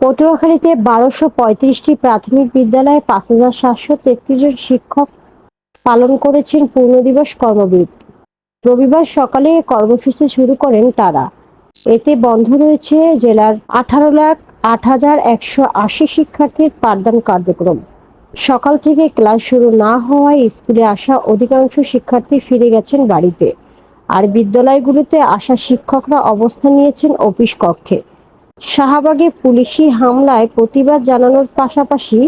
পটুয়াখালীতে বারোশো পঁয়ত্রিশটি প্রাথমিক বিদ্যালয়ে পাঁচ হাজার সাতশো তেত্রিশ জন শিক্ষক পালন করেছেন পূর্ণ দিবস কর্মবিদ। রবিবার সকালে কর্মসূচি শুরু করেন তারা। এতে বন্ধ রয়েছে জেলার আঠারো লাখ আট হাজার একশো আশি শিক্ষার্থীর পাঠদান কার্যক্রম। সকাল থেকে ক্লাস শুরু না হওয়ায় স্কুলে আসা অধিকাংশ শিক্ষার্থী ফিরে গেছেন বাড়িতে। আর বিদ্যালয়গুলোতে আসা শিক্ষকরা অবস্থান নিয়েছেন অফিস কক্ষে। শাহবাগে পুলিশি হামলায় প্রতিবাদ জানানোর পাশাপাশি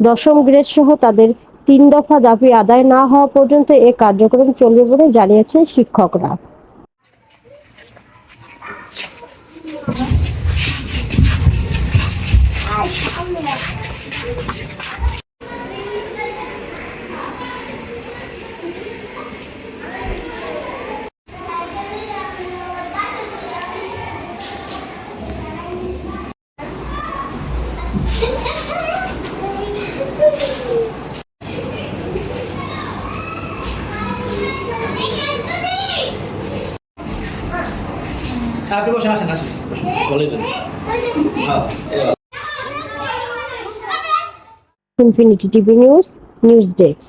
দশম গ্রেড সহ তাদের তিন দফা দাবি আদায় না হওয়া পর্যন্ত এ কার্যক্রম চলবে বলে জানিয়েছেন শিক্ষকরা। আপনি বসেন আসেন আসেন বসুন বলে দেন হ্যাঁ এবার। Infinity TV news news desk